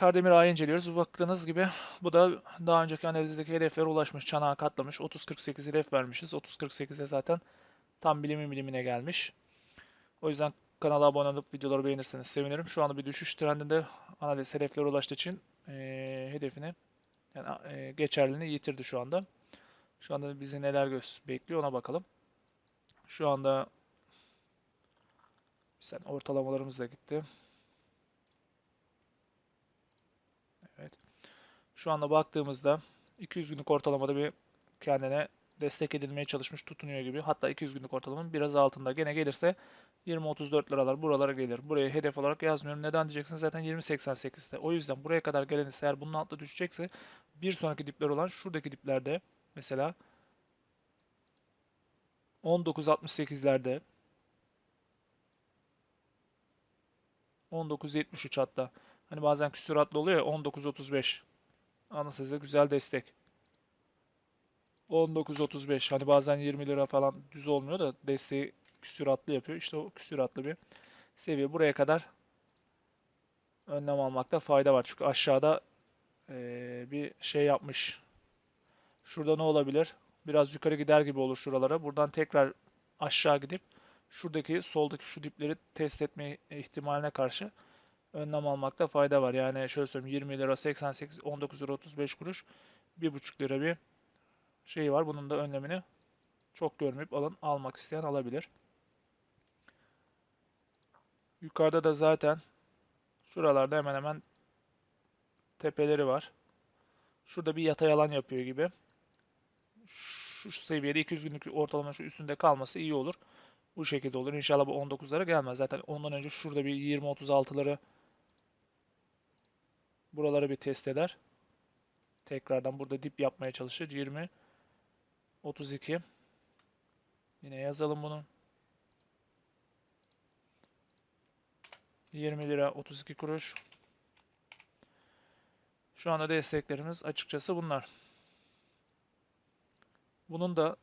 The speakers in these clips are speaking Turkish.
Kardemir Ağa'yı inceliyoruz. Baktığınız gibi bu da daha önceki analizdeki hedeflere ulaşmış. Çanağı katlamış. 30-48 hedef vermişiz. 30-48'e zaten tam bilimi bilimine gelmiş. O yüzden kanala abone olup videoları beğenirseniz sevinirim. Şu anda bir düşüş trendinde analiz hedeflere ulaştığı için eee, hedefini yani eee, geçerliliğini yitirdi şu anda. Şu anda bizi neler göz bekliyor ona bakalım. Şu anda sen ortalamalarımız da gitti. Evet. Şu anda baktığımızda 200 günlük ortalamada bir kendine destek edilmeye çalışmış tutunuyor gibi. Hatta 200 günlük ortalamanın biraz altında. Gene gelirse 20-34 liralar buralara gelir. Buraya hedef olarak yazmıyorum. Neden diyeceksiniz? Zaten 20.88'de. O yüzden buraya kadar gelen ise eğer bunun altında düşecekse bir sonraki dipler olan şuradaki diplerde mesela 19.68'lerde 19.73 hatta. Hani bazen küsuratlı oluyor ya 19.35. Anı size güzel destek. 19.35 hani bazen 20 lira falan düz olmuyor da desteği küsuratlı yapıyor. İşte o küsuratlı bir seviye. Buraya kadar önlem almakta fayda var. Çünkü aşağıda eee, bir şey yapmış. Şurada ne olabilir? Biraz yukarı gider gibi olur şuralara. Buradan tekrar aşağı gidip şuradaki soldaki şu dipleri test etme ihtimaline karşı önlem almakta fayda var. Yani şöyle söyleyeyim 20 lira 88 19 lira 35 kuruş 1,5 lira bir şey var. Bunun da önlemini çok görmeyip alın almak isteyen alabilir. Yukarıda da zaten şuralarda hemen hemen tepeleri var. Şurada bir yatay alan yapıyor gibi. Şu seviyede 200 günlük ortalama şu üstünde kalması iyi olur. Bu şekilde olur. İnşallah bu 19'lara gelmez. Zaten ondan önce şurada bir 20-36'ları buraları bir test eder. Tekrardan burada dip yapmaya çalışır. 20 32 Yine yazalım bunu. 20 lira 32 kuruş. Şu anda desteklerimiz açıkçası bunlar. Bunun da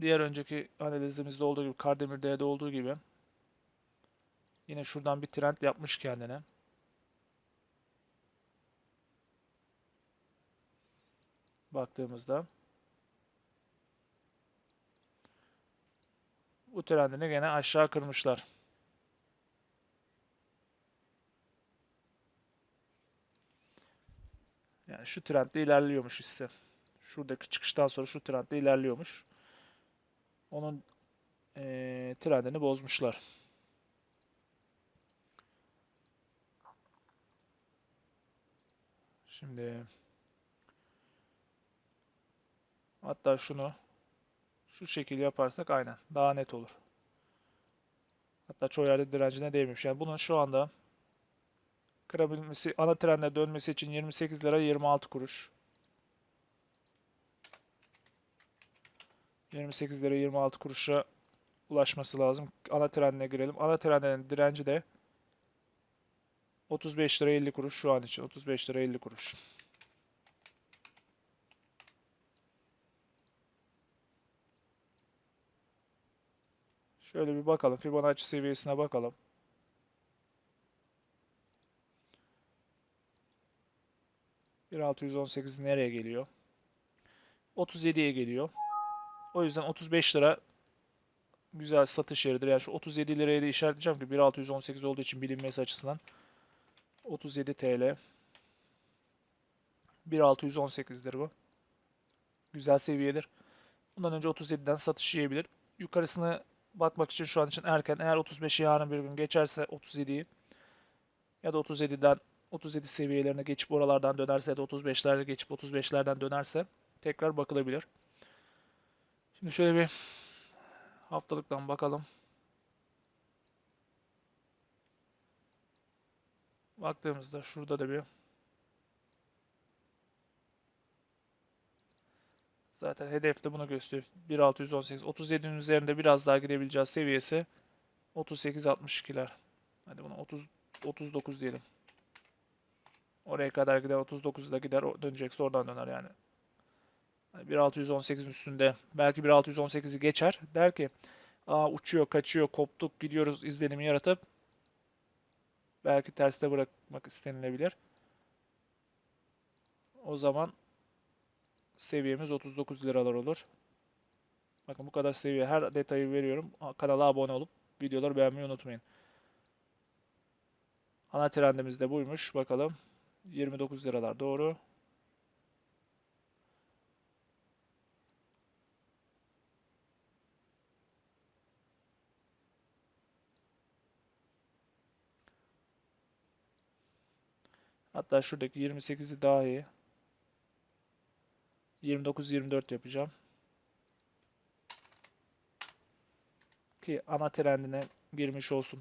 diğer önceki analizimizde olduğu gibi Kardemir'de olduğu gibi yine şuradan bir trend yapmış kendine. Baktığımızda bu trendini gene aşağı kırmışlar. Yani şu trendde ilerliyormuş işte. Şuradaki çıkıştan sonra şu trendde ilerliyormuş. Onun eee, trendini bozmuşlar. Şimdi hatta şunu şu şekil yaparsak aynen daha net olur. Hatta çoğu yerde direncine değmemiş. Yani bunun şu anda kırabilmesi, ana trende dönmesi için 28 lira 26 kuruş. 28 lira 26 kuruşa ulaşması lazım. Ana trendine girelim. Ana trendin direnci de 35 lira 50 kuruş şu an için. 35 lira 50 kuruş. Şöyle bir bakalım. Fibonacci seviyesine bakalım. Bir 1618 nereye geliyor? 37'ye geliyor. O yüzden 35 lira güzel satış yeridir. Yani şu 37 liraya da işaretleyeceğim ki 1618 olduğu için bilinmesi açısından 37 TL 1618'dir bu. Güzel seviyedir. Bundan önce 37'den satış yiyebilir. Yukarısını bakmak için şu an için erken. Eğer 35'i yarın bir gün geçerse 37'yi ya da 37'den 37 seviyelerine geçip oralardan dönerse ya da 35'lerde geçip 35'lerden dönerse tekrar bakılabilir. Şimdi şöyle bir haftalıktan bakalım. Baktığımızda şurada da bir zaten hedefte bunu gösteriyor. 1618 37'nin üzerinde biraz daha gidebileceğiz seviyesi 38 62'ler. Hadi buna 30 39 diyelim. Oraya kadar gider 39'da gider dönecekse oradan döner yani. Hani 1618 üstünde belki 1618'i geçer. Der ki Aa, uçuyor, kaçıyor, koptuk, gidiyoruz izlenimi yaratıp belki terste bırakmak istenilebilir. O zaman seviyemiz 39 liralar olur. Bakın bu kadar seviye. Her detayı veriyorum. Kanala abone olup videoları beğenmeyi unutmayın. Ana trendimiz de buymuş. Bakalım. 29 liralar doğru. Hatta şuradaki 28'i daha iyi. 29-24 yapacağım. Ki ana trendine girmiş olsun.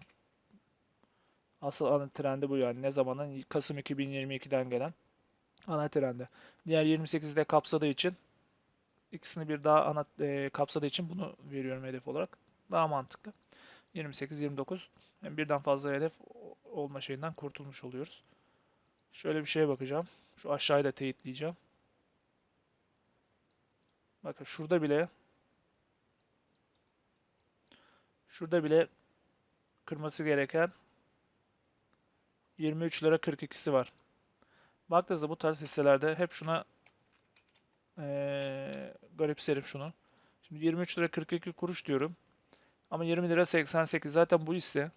Asıl ana trendi bu yani. Ne zamanın? Kasım 2022'den gelen ana trendi. Diğer 28'i de kapsadığı için ikisini bir daha ana e, kapsadığı için bunu veriyorum hedef olarak. Daha mantıklı. 28-29 yani birden fazla hedef olma şeyinden kurtulmuş oluyoruz. Şöyle bir şeye bakacağım. Şu aşağıyı da teyitleyeceğim. Bakın şurada bile şurada bile kırması gereken 23 lira 42'si var. Baktığınızda bu tarz hisselerde hep şuna ee, garipserim şunu. Şimdi 23 lira 42 kuruş diyorum. Ama 20 lira 88 zaten bu hisse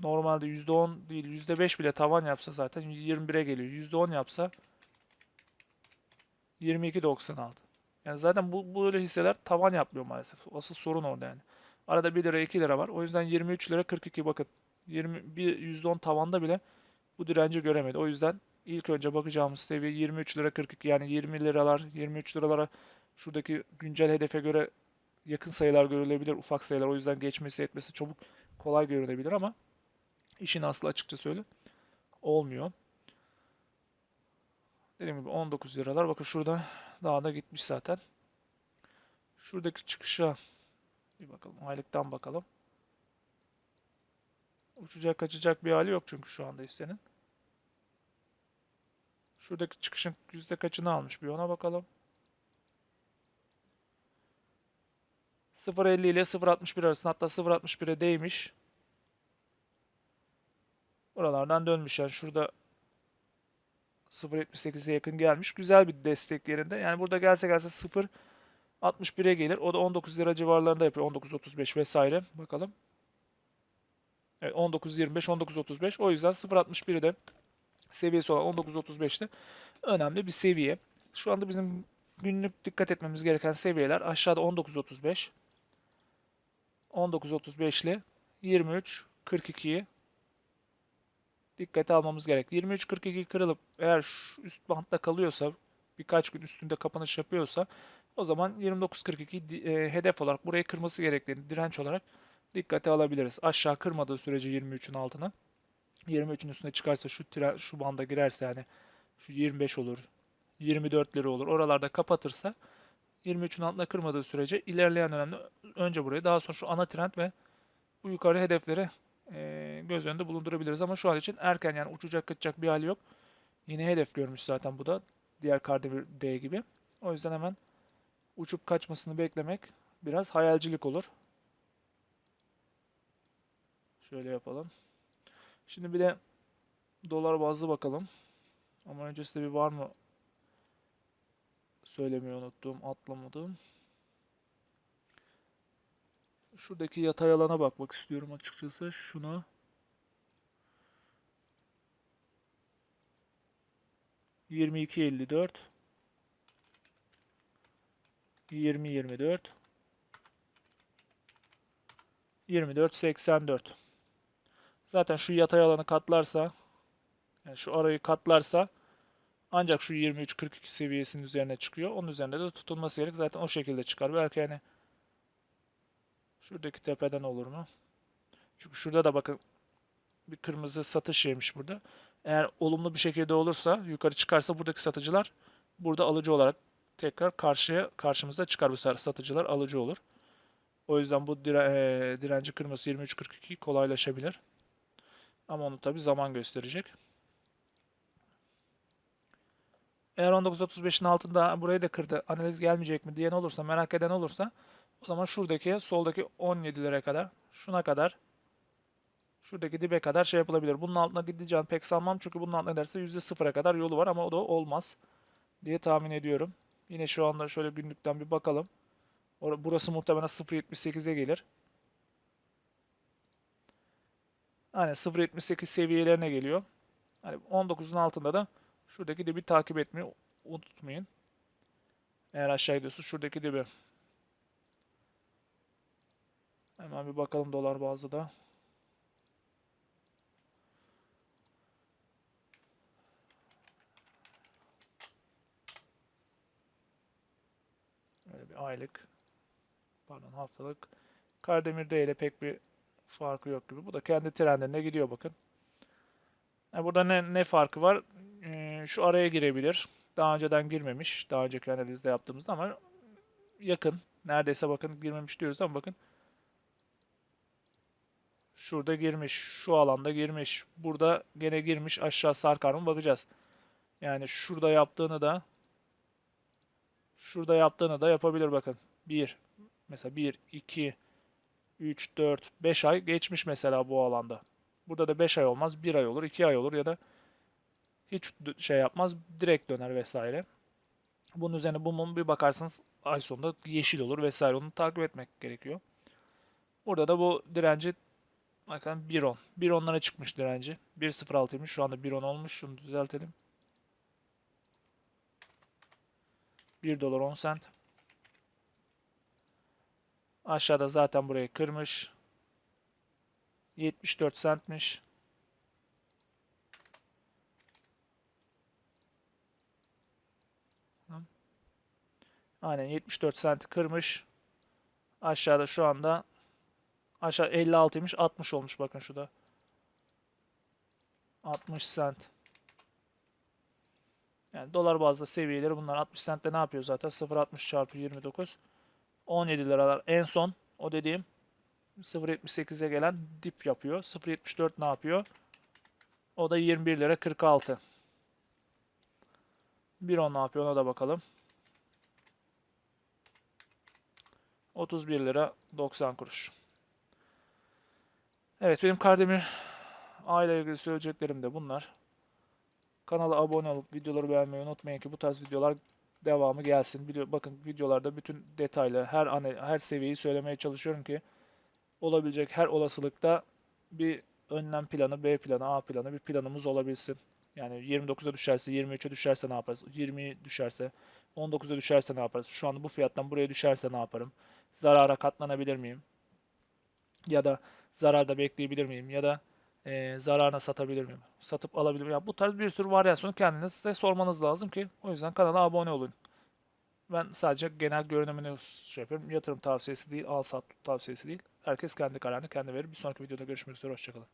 normalde %10 değil %5 bile tavan yapsa zaten 21'e geliyor. %10 yapsa 22.96. Yani zaten bu böyle hisseler tavan yapmıyor maalesef. Asıl sorun orada yani. Arada 1 lira 2 lira var. O yüzden 23 lira 42 bakın. 20 bir %10 tavanda bile bu direnci göremedi. O yüzden ilk önce bakacağımız seviye 23 lira 42 yani 20 liralar 23 liralara şuradaki güncel hedefe göre yakın sayılar görülebilir, ufak sayılar. O yüzden geçmesi etmesi çabuk kolay görünebilir ama işin aslı açıkça söyle olmuyor. Dediğim gibi 19 liralar. Bakın şurada daha da gitmiş zaten. Şuradaki çıkışa bir bakalım. Aylıktan bakalım. Uçacak kaçacak bir hali yok çünkü şu anda hissenin. Şuradaki çıkışın yüzde kaçını almış bir ona bakalım. 0.50 ile 0.61 arasında hatta 0.61'e değmiş. Buralardan dönmüş yani şurada 0.78'e yakın gelmiş. Güzel bir destek yerinde. Yani burada gelse gelse 0.61'e gelir. O da 19 lira civarlarında yapıyor. 19.35 vesaire. Bakalım. Evet 19.25, 19.35. O yüzden 0.61'i de seviyesi olan 19.35'te önemli bir seviye. Şu anda bizim günlük dikkat etmemiz gereken seviyeler aşağıda 19.35 19.35 ile 23.42'yi dikkate almamız gerek. 23.42 kırılıp eğer şu üst bantta kalıyorsa birkaç gün üstünde kapanış yapıyorsa o zaman 29.42 e, hedef olarak burayı kırması gerektiğini direnç olarak dikkate alabiliriz. Aşağı kırmadığı sürece 23'ün altına 23'ün üstüne çıkarsa şu tren, şu banda girerse yani şu 25 olur 24 lira olur oralarda kapatırsa 23'ün altına kırmadığı sürece ilerleyen dönemde önce burayı daha sonra şu ana trend ve bu yukarı hedefleri e, göz önünde bulundurabiliriz. Ama şu an için erken yani uçacak kaçacak bir hali yok. Yine hedef görmüş zaten bu da. Diğer Kardemir D gibi. O yüzden hemen uçup kaçmasını beklemek biraz hayalcilik olur. Şöyle yapalım. Şimdi bir de dolar bazlı bakalım. Ama öncesinde bir var mı söylemeyi unuttuğum, atlamadığım. Şuradaki yatay alana bakmak istiyorum açıkçası. Şuna. Yirmi iki elli dört. Yirmi yirmi dört. Yirmi dört seksen dört. Zaten şu yatay alanı katlarsa yani şu arayı katlarsa ancak şu 23-42 seviyesinin üzerine çıkıyor. Onun üzerinde de tutulması gerek. Zaten o şekilde çıkar. Belki yani Şuradaki tepeden olur mu? Çünkü şurada da bakın bir kırmızı satış yemiş burada. Eğer olumlu bir şekilde olursa, yukarı çıkarsa buradaki satıcılar burada alıcı olarak tekrar karşıya karşımızda çıkar bu sefer satıcılar alıcı olur. O yüzden bu dire, e, direnci kırması 23.42 kolaylaşabilir. Ama onu tabi zaman gösterecek. Eğer 19.35'in altında burayı da kırdı, analiz gelmeyecek mi diyen olursa, merak eden olursa o zaman şuradaki soldaki 17'lere kadar şuna kadar Şuradaki dibe kadar şey yapılabilir. Bunun altına gideceğim pek sanmam çünkü bunun altına giderse %0'a kadar yolu var ama o da olmaz diye tahmin ediyorum. Yine şu anda şöyle günlükten bir bakalım. Burası muhtemelen 0.78'e gelir. Aynen 0.78 seviyelerine geliyor. Hani 19'un altında da şuradaki dibi takip etmeyi unutmayın. Eğer aşağı gidiyorsunuz şuradaki dibi. Hemen bir bakalım dolar bazlı da. Böyle bir aylık, pardon haftalık. Kardemir'de ile pek bir farkı yok gibi. Bu da kendi trendine gidiyor bakın. Yani burada ne, ne farkı var? Ee, şu araya girebilir. Daha önceden girmemiş. Daha önceki analizde yaptığımızda ama yakın. Neredeyse bakın girmemiş diyoruz ama bakın Şurada girmiş. Şu alanda girmiş. Burada gene girmiş. Aşağı sarkar mı bakacağız. Yani şurada yaptığını da şurada yaptığını da yapabilir bakın. 1 mesela 1 2 3 4 5 ay geçmiş mesela bu alanda. Burada da 5 ay olmaz. 1 ay olur, 2 ay olur ya da hiç şey yapmaz. Direkt döner vesaire. Bunun üzerine bu mum bir bakarsanız ay sonunda yeşil olur vesaire. Onu takip etmek gerekiyor. Burada da bu direnci Bakın 1.10. 1.10'lara çıkmış direnci. 1.06'ymış. Şu anda 1.10 olmuş. Şunu düzeltelim. 1 dolar 10 sent. Aşağıda zaten burayı kırmış. 74 centmiş. Aynen 74 cent kırmış. Aşağıda şu anda Aşağı 56'ymış 60 olmuş bakın şurada. 60 cent. Yani dolar bazda seviyeleri bunlar. 60 centte ne yapıyor zaten? 0.60 çarpı 29. 17 liralar en son o dediğim 0.78'e gelen dip yapıyor. 0.74 ne yapıyor? O da 21 lira 46. 1.10 ne yapıyor ona da bakalım. 31 lira 90 kuruş. Evet benim Kardemir aile ilgili söyleyeceklerim de bunlar. Kanala abone olup videoları beğenmeyi unutmayın ki bu tarz videolar devamı gelsin. Video, bakın videolarda bütün detaylı her ane, her seviyeyi söylemeye çalışıyorum ki olabilecek her olasılıkta bir önlem planı, B planı, A planı bir planımız olabilsin. Yani 29'a düşerse, 23'e düşerse ne yaparız? 20 düşerse, 19'a düşerse ne yaparız? Şu anda bu fiyattan buraya düşerse ne yaparım? Zarara katlanabilir miyim? Ya da zararda bekleyebilir miyim ya da e, zararına satabilir miyim? Satıp alabilir miyim? Yani bu tarz bir sürü varyasyonu kendinize sormanız lazım ki o yüzden kanala abone olun. Ben sadece genel görünümünü şey yapıyorum. Yatırım tavsiyesi değil, al sat tavsiyesi değil. Herkes kendi kararını kendi verir. Bir sonraki videoda görüşmek üzere. Hoşçakalın.